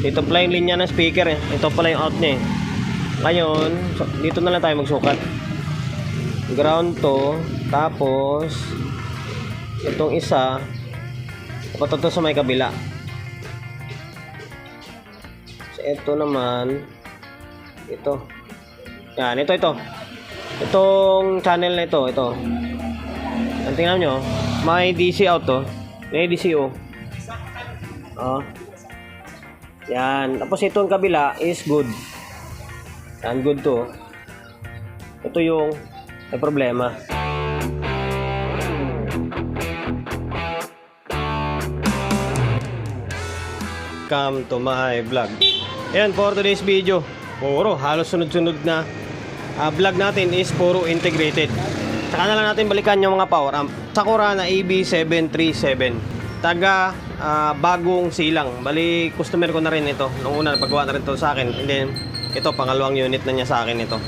Dito pala yung linya ng speaker eh. Ito pala yung out niya eh. Ngayon, dito na lang tayo magsukat. Ground to, tapos itong isa papunta to sa may kabila. So, ito naman ito. Yan, ito ito. Itong channel na ito, ito. Ang tingnan nyo, may DC out to. May DCO. Oh. Yan. Tapos itong kabila is good. Yan, good to. Ito yung may problema. Come to my vlog. Ayan, for today's video, puro halos sunod-sunod na ah, vlog natin is puro integrated. Saka na lang natin balikan yung mga power amp. Sakura na AB737. Taga ah, bagong silang. Bali, customer ko na rin ito. Nung una, paggawa na rin ito sa akin. And then, ito, pangalawang unit na niya sa akin ito.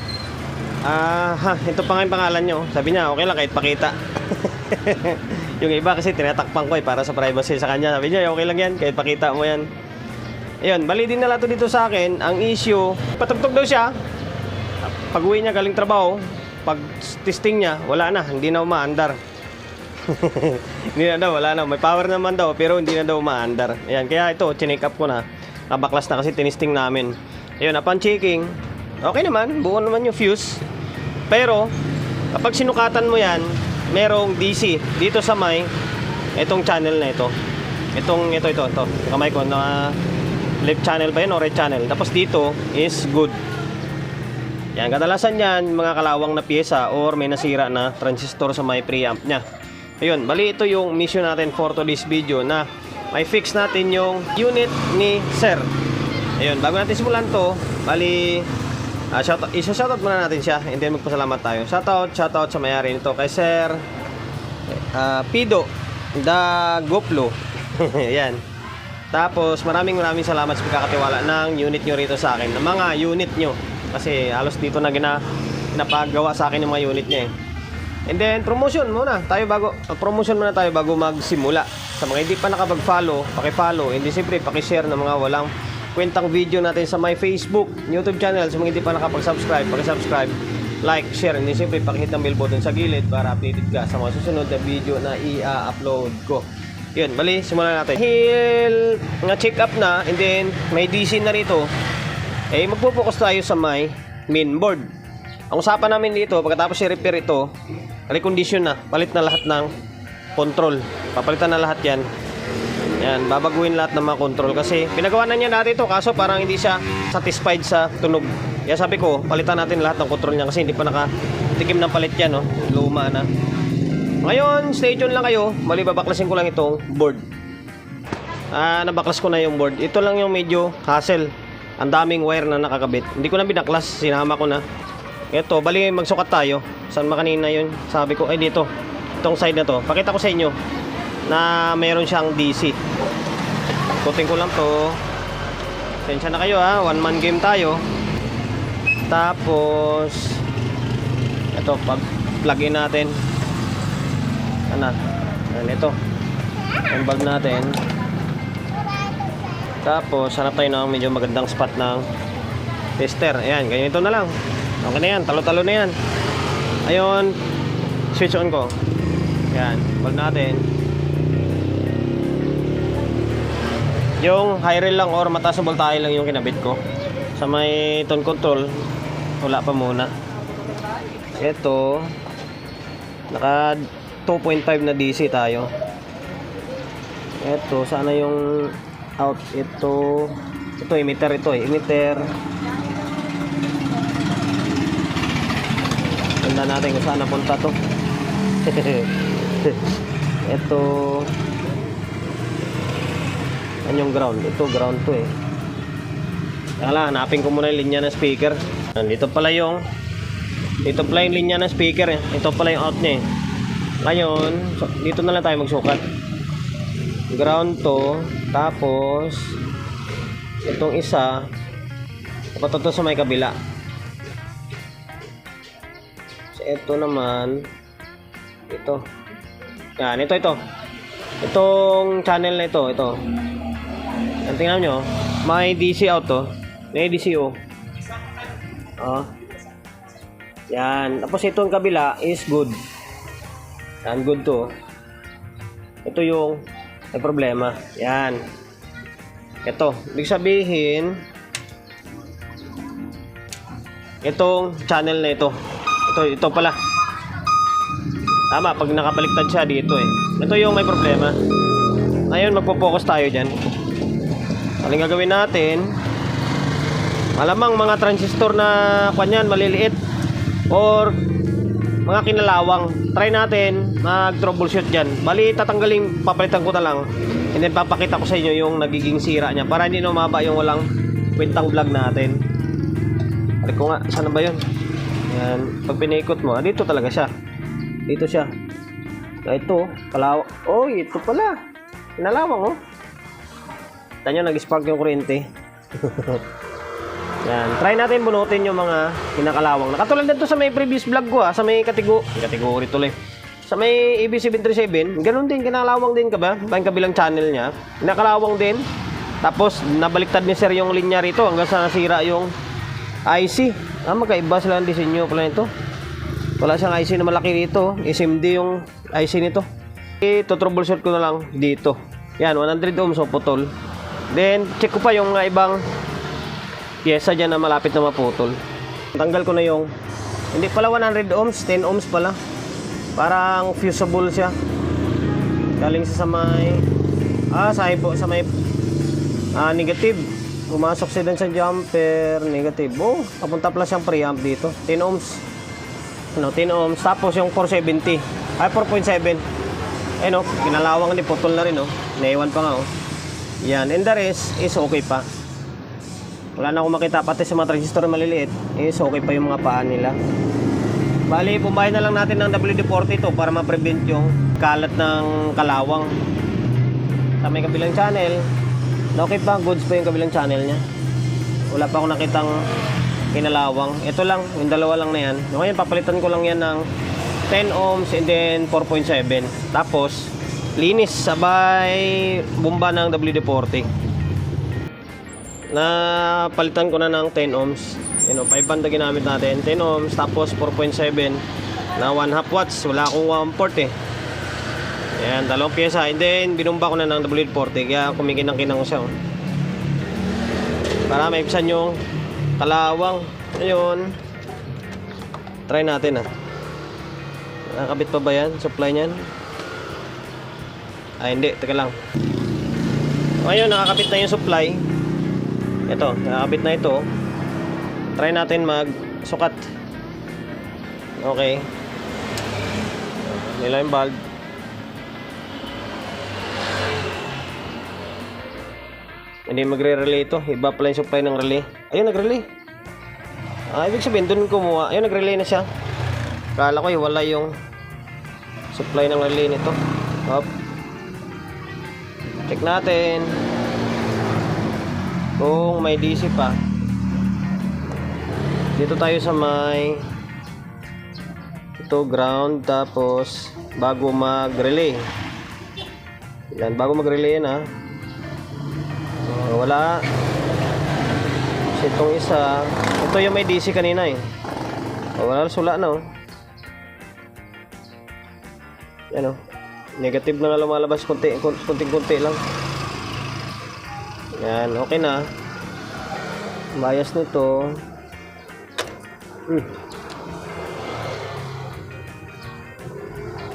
Ah, ha, ito pa nga yung pangalan nyo. Sabi niya, okay lang kahit pakita. yung iba kasi tinatakpan ko eh para sa privacy sa kanya. Sabi niya, okay lang yan, kahit pakita mo yan. Ayun, bali din na to dito sa akin. Ang issue, patugtog daw siya. Pag uwi niya galing trabaho, pag testing niya, wala na, hindi na umaandar. Hindi na daw, wala na. May power naman daw, pero hindi na daw umaandar. Ayan, kaya ito, chinek up ko na. Kabaklas na kasi tinisting namin. Ayun, upon checking, okay naman, buo naman yung fuse. Pero, kapag sinukatan mo yan, merong DC dito sa may itong channel na ito. Itong ito ito ito. Kamay ko na left channel ba yun o right channel. Tapos dito is good. Yan, kadalasan yan mga kalawang na pyesa or may nasira na transistor sa may preamp niya. Ayun, bali ito yung mission natin for today's video na may fix natin yung unit ni Sir. Ayun, bago natin simulan to, bali Ah, shout isa shoutout muna natin siya and then magpasalamat tayo. Shoutout, shoutout sa may-ari nito kay Sir ah, Pido the Goplo. Yan. Tapos maraming maraming salamat sa pagkakatiwala ng unit nyo rito sa akin. Ng mga unit nyo. Kasi halos dito na gina, napagawa sa akin yung mga unit niya eh. And then promotion muna tayo bago promotion muna tayo bago magsimula. Sa mga hindi pa nakapag-follow, paki-follow, and siyempre paki-share ng mga walang kwentang video natin sa my Facebook, YouTube channel. Sa mga hindi pa nakapag-subscribe, paki-subscribe, like, share, and siyempre paki-hit ng bell button sa gilid para updated ka sa mga susunod na video na i-upload ko. Yun, bali, simulan natin. Dahil nga check up na, and then may DC na rito, eh magpo-focus tayo sa may main board. Ang usapan namin dito, pagkatapos i-repair ito, recondition na, palit na lahat ng control. Papalitan na lahat yan. Yan, babaguhin lahat ng mga control kasi pinagawa na niya dati ito kaso parang hindi siya satisfied sa tunog. Kaya sabi ko, palitan natin lahat ng control niya kasi hindi pa nakatikim ng palit yan, no? Luma na. Ngayon, stay tuned lang kayo. Mali babaklasin ko lang itong board. Ah, nabaklas ko na yung board. Ito lang yung medyo hassle. Ang daming wire na nakakabit. Hindi ko na binaklas, sinama ko na. Ito, bali magsukat tayo. Saan ba kanina yun? Sabi ko, ay dito. Itong side na to. Pakita ko sa inyo na mayroon siyang DC. Tuting ko lang to. Tensya na kayo ha. One man game tayo. Tapos, ito, pag plug in natin. Ano? Yan, ito. Yung bulb natin. Tapos, hanap tayo ng medyo magandang spot ng tester. Ayan, ganyan ito na lang. Okay na yan, talo-talo na yan. Ayun, switch on ko. Ayan, bulb natin. Yung high rail lang or mataas na voltahe lang yung kinabit ko. Sa may tone control, wala pa muna. Ito, naka 2.5 na DC tayo. Ito, sana yung out. Ito, ito emitter ito eh. Emitter. Tanda natin kung saan napunta to. ito, yan yung ground. Ito, ground to eh. Lang, hanapin ko muna yung linya ng speaker. Nandito pala yung dito pala yung linya ng speaker eh. Ito pala yung out niya eh. Ngayon, so, dito na lang tayo magsukat. Ground to, tapos itong isa papunta to sa may kabila. Ito naman ito. Yan, ito ito. Itong channel na ito, ito. Yan, tingnan nyo. may DC out to. May DCO. Oh. Yan. Tapos itong kabila is good. Yan, good to. Ito yung may problema. Yan. Ito. Ibig sabihin, itong channel na ito. Ito, ito pala. Tama, pag nakabaliktad siya dito eh. Ito yung may problema. Ngayon, magpo-focus tayo dyan. Ano gagawin natin? Malamang mga transistor na kanyan, maliliit. Or mga kinalawang. Try natin mag-troubleshoot dyan. Bali, tatanggalin, papalitan ko na lang. And then papakita ko sa inyo yung nagiging sira niya. Para hindi na umaba yung walang kwentang vlog natin. Ari ko nga, sana ba yun? Yan. Pag pinaikot mo, ah, dito talaga siya. Dito siya. Na ito, kalaw. Oh, ito pala. Kinalawang, oh. Tanyo, nag-spark yung kuryente. Yan. Try natin bunutin yung mga kinakalawang. Nakatulad dito sa may previous vlog ko, ah. Sa may katigo. Kategory tuloy. Sa may EB737, ganun din, kinalawang din ka ba? Yung kabilang channel niya. Kinakalawang din. Tapos, nabaliktad ni sir yung linya rito hanggang sa nasira yung IC. Ah, magkaiba sila ang disenyo pala nito. Wala siyang IC na malaki dito. SMD yung IC nito. Ito, troubleshoot ko na lang dito. Yan, 100 ohms o putol. Then, check ko pa yung mga ibang pyesa dyan na malapit na maputol. Tanggal ko na yung, hindi pala 100 ohms, 10 ohms pala. Parang fusible siya. Galing sa may, ah, sa, ibo- sa may Ah, negative. Pumasok siya dun sa jumper, negative. Oh, papunta pala siyang preamp dito. 10 ohms. Ano, 10 ohms. Tapos yung 470. Ay, 4.7. Eh no, ginalawang din, putol na rin oh. Naiwan pa nga oh. Yan, and the rest is okay pa. Wala na akong makita pati sa mga transistor na maliliit, is okay pa yung mga paan nila. Bali, pumbahin na lang natin ng WD-40 ito para ma-prevent yung kalat ng kalawang. Sa may kabilang channel, okay pa, goods pa yung kabilang channel niya. Wala pa akong nakitang kinalawang. Ito lang, yung dalawa lang na yan. Ngayon, papalitan ko lang yan ng 10 ohms and then 4.7. Tapos, linis sabay bomba ng WD-40. Na palitan ko na ng 10 ohms. You know, 5 banda ginamit natin. 10 ohms, tapos 4.7 na 1 half watts. Wala akong 1 port eh. Ayan, dalawang pyesa. And then, binumba ko na ng WD-40. Kaya kumikinang-kinang siya. Oh. Para maibsan yung kalawang. Ayun. Try natin ah. Nakakabit pa ba yan? Supply niyan? Ah, hindi. Teka lang. Ngayon, nakakabit na yung supply. Ito, nakakabit na ito. Try natin mag-sukat. Okay. Nila yung bulb. Hindi magre-relay ito. Iba pala yung supply ng relay. Ayun, nag-relay. Ah, ibig sabihin, doon kumuha. Ayun, nag-relay na siya. Kala ko, wala yung supply ng relay nito. Hop. Check natin. Kung may DC pa. Dito tayo sa may ito ground tapos bago mag-relay. Yan, bago mag-relay. Oh, wala. Kasi itong isa, ito yung may DC kanina eh. Oh, wala sula na oh. Yan oh. Negative na nga lumalabas konti, konti-konti lang. Yan, okay na. Bias nito. Hmm.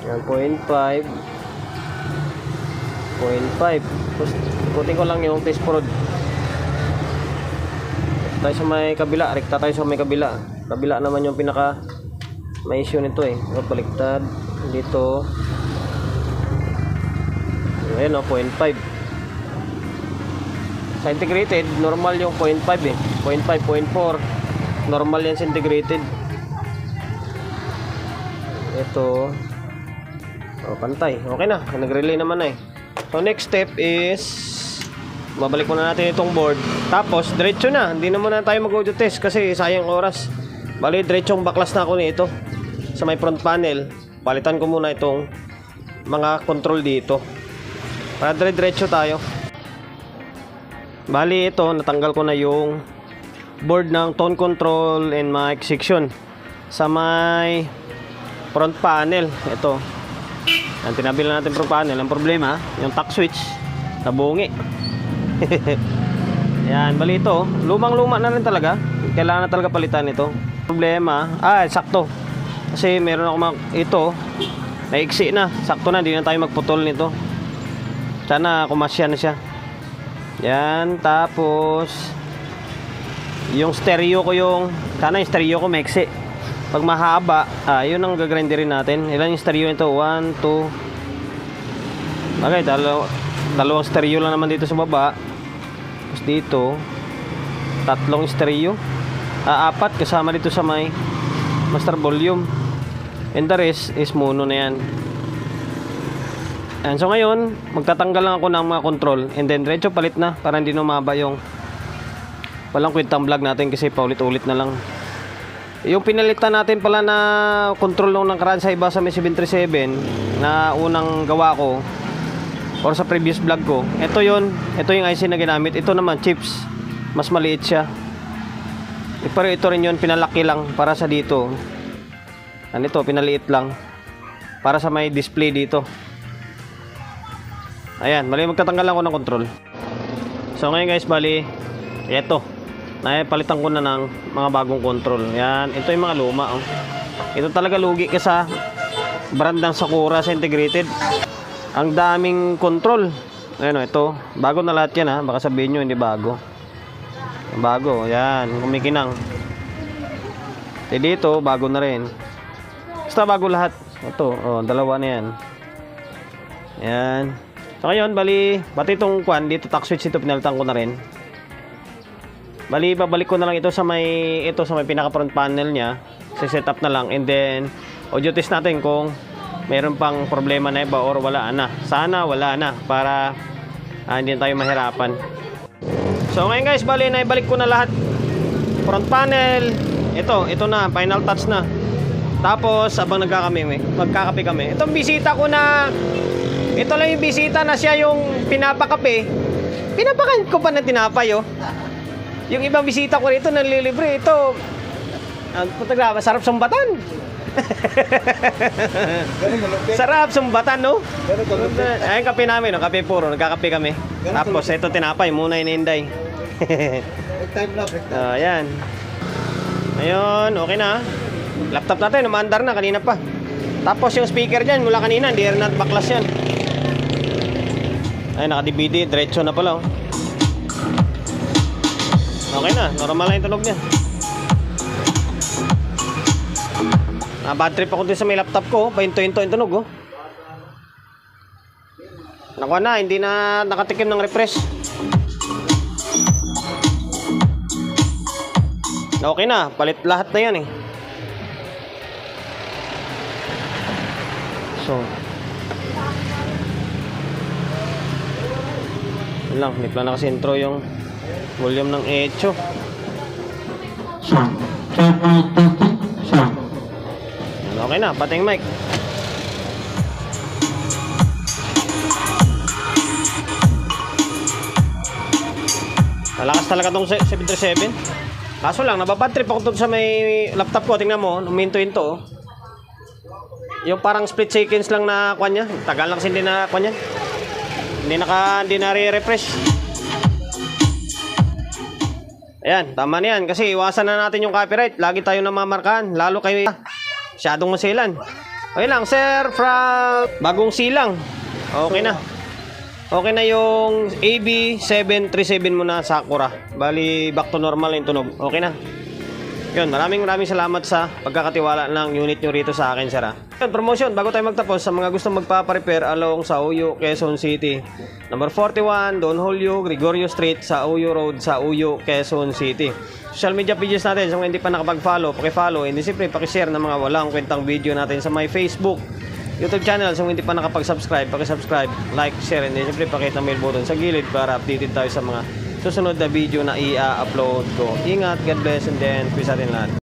Yan, 0.5. 0.5. Tapos, ikutin ko lang yung test prod. Tayo sa may kabila. Rekta tayo sa may kabila. Kabila naman yung pinaka may issue nito eh. O, baliktad. Dito. Ayan o, 0.5. Sa integrated, normal yung 0.5 eh. 0.5, 0.4. Normal yan sa integrated. Ito. Oh, pantay. Okay na. Nag-relay naman na eh. So, next step is babalik muna natin itong board. Tapos, diretso na. Hindi na muna tayo mag-audio test kasi sayang oras. Bali, diretsong baklas na ako nito sa may front panel. Palitan ko muna itong mga control dito. Para dire-diretso tayo. Bali ito, natanggal ko na yung board ng tone control and mic section sa may front panel. Ito. Ang tinabi lang natin front panel. Ang problema, yung tack switch, nabungi. Yan, bali ito. Lumang-luma na rin talaga. Kailangan na talaga palitan ito. Problema, ah, sakto. Kasi meron ako mag, ito, naiksi na. Sakto na, hindi na tayo magputol nito. Sana kumasya na siya. Yan, tapos yung stereo ko yung sana yung stereo ko maiksi. Pag mahaba, ah, yun ang gagrinderin natin. Ilan yung stereo nito? 1, 2 Okay, dalaw, dalawang stereo lang naman dito sa baba. Tapos dito, tatlong stereo. Ah, apat kasama dito sa may master volume. And the rest is mono na yan. And so ngayon, magtatanggal lang ako ng mga control and then diretso palit na para hindi numaba yung walang kwentang vlog natin kasi paulit-ulit na lang. Yung pinalitan natin pala na control nung nakaraan sa iba sa may 737 na unang gawa ko or sa previous vlog ko. Ito yon, ito yung IC na ginamit. Ito naman chips. Mas maliit siya. Eh, Pero ito rin yun, pinalaki lang para sa dito. Ano ito, pinaliit lang. Para sa may display dito. Ayan, bali magtatanggal lang ako ng control. So ngayon guys, bali, eto. Naipalitan ko na ng mga bagong control. Yan, ito yung mga luma. Oh. Ito talaga lugi ka sa brand ng Sakura sa integrated. Ang daming control. Ayan o, ito. Bago na lahat yan ha. Baka sabihin nyo hindi bago. Bago, yan. Kumikinang. Eh dito, bago na rin. Basta bago lahat. Ito, oh, dalawa na yan. Yan. So ngayon, bali, pati itong kwan, dito tack switch ito, pinalitan ko na rin. Bali, babalik ko na lang ito sa may, ito sa may pinaka front panel niya. set up na lang. And then, audio test natin kung meron pang problema na iba or wala na. Sana wala na para ah, hindi tayo mahirapan. So ngayon guys, bali na ibalik ko na lahat. Front panel, ito, ito na, final touch na. Tapos, abang nagkakami, magkakape kami. Itong bisita ko na, ito lang yung bisita na siya yung pinapakape. Pinapakain ko pa na tinapay, oh. Yung ibang bisita ko rito, nanlilibre. Ito, ang putagrama, sarap sumbatan. Sarap sumbatan, no? Ayun, kape namin, no? Kape puro, nagkakape kami. Tapos, ito tinapay, muna ininday. Time na, break time. Ayan. Ayun, okay na. Laptop natin, umaandar na kanina pa. Tapos yung speaker dyan, mula kanina, hindi rin natin baklas yan. Ay, naka-DVD, diretso na pala. Oh. Okay na, normal na yung tunog niya. Ah, bad trip ako dun sa may laptop ko, pahinto-hinto yung tunog, oh. Nakuha na, hindi na nakatikim ng refresh. Okay na, palit lahat na yan eh. So, lang, hindi pa nakasintro yung volume ng echo. Okay na, pati yung mic. Malakas talaga tong 737. Kaso lang, nababad trip ako sa may laptop ko. Tingnan mo, uminto-into. oh. Yung parang split seconds lang na kwan niya. Tagal lang kasi hindi na kwan niya. Hindi naka, hindi na re-refresh. Ayan, tama na yan. Kasi iwasan na natin yung copyright. Lagi tayo namamarkahan. Lalo kayo masyadong masilan. Okay lang, sir, from Bagong Silang. Okay na. Okay na yung AB737 mo na Sakura. Bali, back to normal yung tunog. Okay na. Yun, maraming maraming salamat sa pagkakatiwala ng unit nyo rito sa akin, sir. ah. Yun, promotion, bago tayo magtapos, sa mga gustong magpaparepair along sa Uyo, Quezon City. Number 41, Don Julio, Gregorio Street, sa Uyo Road, sa Uyo, Quezon City. Social media pages natin, sa mga hindi pa nakapag-follow, paki-follow, and siyempre paki-share ng mga walang kwentang video natin sa my Facebook, YouTube channel. Sa mga hindi pa nakapag-subscribe, paki-subscribe, like, share, and then siyempre pakit ng bell button sa gilid para updated tayo sa mga susunod na video na i-upload ko. Ingat, God bless, and then peace atin lahat.